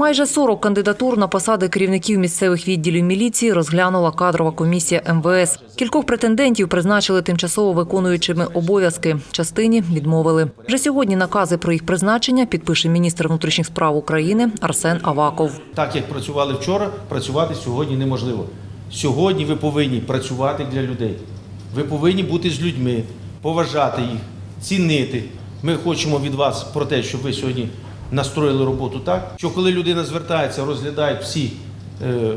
Майже 40 кандидатур на посади керівників місцевих відділів міліції розглянула кадрова комісія МВС. Кількох претендентів призначили тимчасово виконуючими обов'язки. Частині відмовили. Вже сьогодні накази про їх призначення підпише міністр внутрішніх справ України Арсен Аваков. Так як працювали вчора, працювати сьогодні неможливо. Сьогодні ви повинні працювати для людей. Ви повинні бути з людьми, поважати їх, цінити. Ми хочемо від вас про те, щоб ви сьогодні настроїли роботу так, що коли людина звертається, розглядають всі е,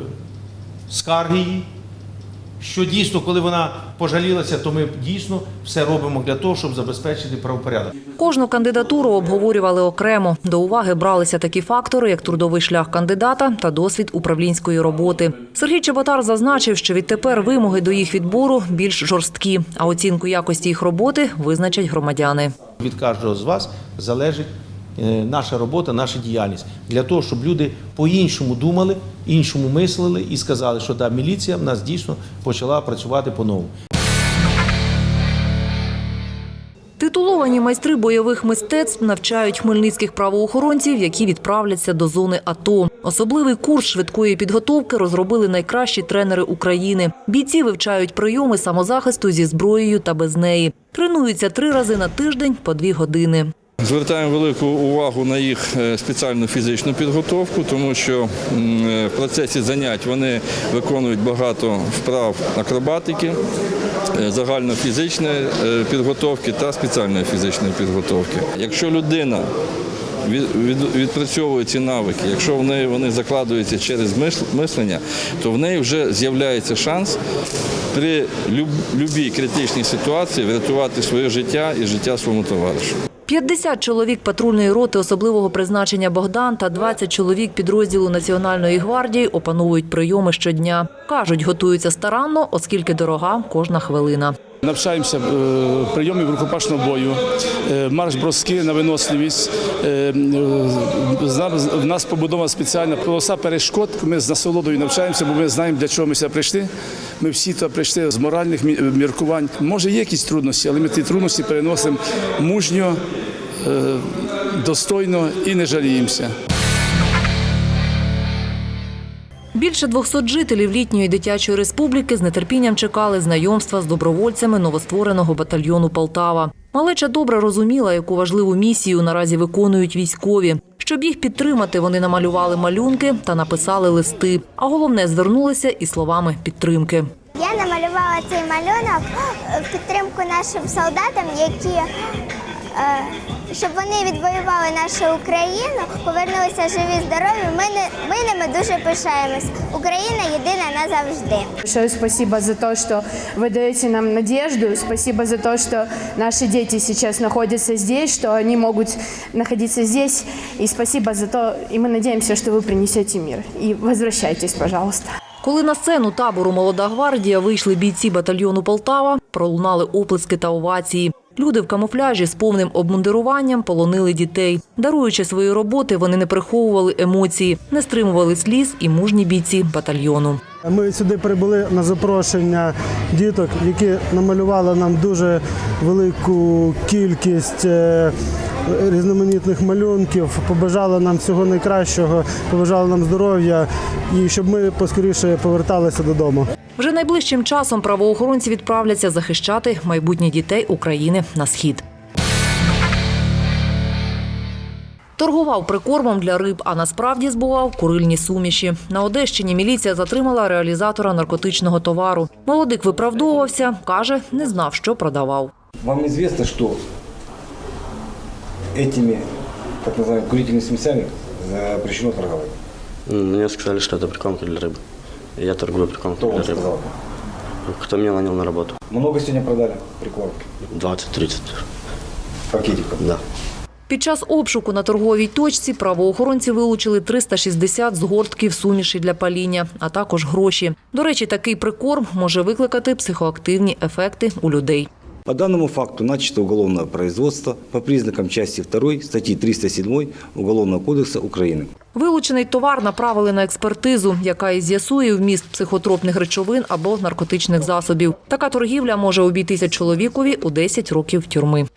скарги її. Що дійсно, коли вона пожалілася, то ми дійсно все робимо для того, щоб забезпечити правопорядок. Кожну кандидатуру обговорювали окремо. До уваги бралися такі фактори, як трудовий шлях кандидата та досвід управлінської роботи. Сергій Чеботар зазначив, що відтепер вимоги до їх відбору більш жорсткі, а оцінку якості їх роботи визначать громадяни. Від кожного з вас залежить наша робота, наша діяльність для того, щоб люди по-іншому думали, іншому мислили і сказали, що да, міліція в нас дійсно почала працювати по-новому. Титуловані майстри бойових мистецтв навчають хмельницьких правоохоронців, які відправляться до зони АТО. Особливий курс швидкої підготовки розробили найкращі тренери України. Бійці вивчають прийоми самозахисту зі зброєю та без неї. Тренуються три рази на тиждень по дві години. Звертаємо велику увагу на їх е, спеціальну фізичну підготовку, тому що е, в процесі занять вони виконують багато вправ акробатики, е, загальнофізичної підготовки та спеціальної фізичної підготовки. Якщо людина від- від- відпрацьовує ці навики, якщо в неї вони закладуються через мислення, то в неї вже з'являється шанс при любій критичній ситуації врятувати своє життя і життя своєму товаришу. 50 чоловік патрульної роти особливого призначення Богдан та 20 чоловік підрозділу Національної гвардії опановують прийоми щодня. Кажуть, готуються старанно, оскільки дорога кожна хвилина. Навчаємося е, прийомів рукопашного бою, е, марш-броски на виносливість. Е, В нас побудована спеціальна полоса перешкод. Ми з насолодою навчаємося, бо ми знаємо, для чого ми сюди прийшли. Ми всі туди прийшли з моральних міркувань. Може, є якісь трудності, але ми ті трудності переносимо мужньо, достойно і не жаліємося. Більше 200 жителів літньої дитячої республіки з нетерпінням чекали знайомства з добровольцями новоствореного батальйону Полтава. Малеча добре розуміла, яку важливу місію наразі виконують військові. Щоб їх підтримати, вони намалювали малюнки та написали листи. А головне звернулися із словами підтримки. Я намалювала цей малюнок в підтримку нашим солдатам, які щоб вони відвоювали нашу Україну, повернулися живі, здорові. Ми, не, ми ними дуже пишаємось. Україна єдина назавжди. Большое спасибо за то, что вы даете нам надежду. Спасибо за то, что наши дети сейчас находятся здесь, что они могут находиться здесь. И спасибо за то, и мы надеемся, что вы принесете мир. И возвращайтесь, пожалуйста. Коли на сцену табору Молода гвардія вийшли бійці батальйону Полтава, пролунали оплески та овації. Люди в камуфляжі з повним обмундируванням полонили дітей. Даруючи свої роботи, вони не приховували емоції, не стримували сліз і мужні бійці батальйону. Ми сюди прибули на запрошення діток, які намалювали нам дуже велику кількість е, різноманітних малюнків, побажали нам всього найкращого, побажали нам здоров'я і щоб ми поскоріше поверталися додому. Вже найближчим часом правоохоронці відправляться захищати майбутнє дітей України на схід. Торгував прикормом для риб, а насправді збував курильні суміші. На Одещині міліція затримала реалізатора наркотичного товару. Молодик виправдовувався, каже, не знав, що продавав. Вам известно, что этими так называемыми курительными смесями запрещено торговать? Мне сказали, что это прикормка для рыбы. И Я торгую Кто прикормкой вам для рыбы. сказал? Кто меня нанял на работу? Много сегодня продали прикормки? 20-30. Пакетиков? Да. Під час обшуку на торговій точці правоохоронці вилучили 360 згортків суміші для паління, а також гроші. До речі, такий прикорм може викликати психоактивні ефекти у людей. По данному факту начато уголовное производство по признакам части 2 статьи 307 Уголовного кодекса Украины. Вилучений товар направили на експертизу, яка і з'ясує вміст психотропних речовин або наркотичних засобів. Така торгівля може обійтися чоловікові у 10 років тюрми.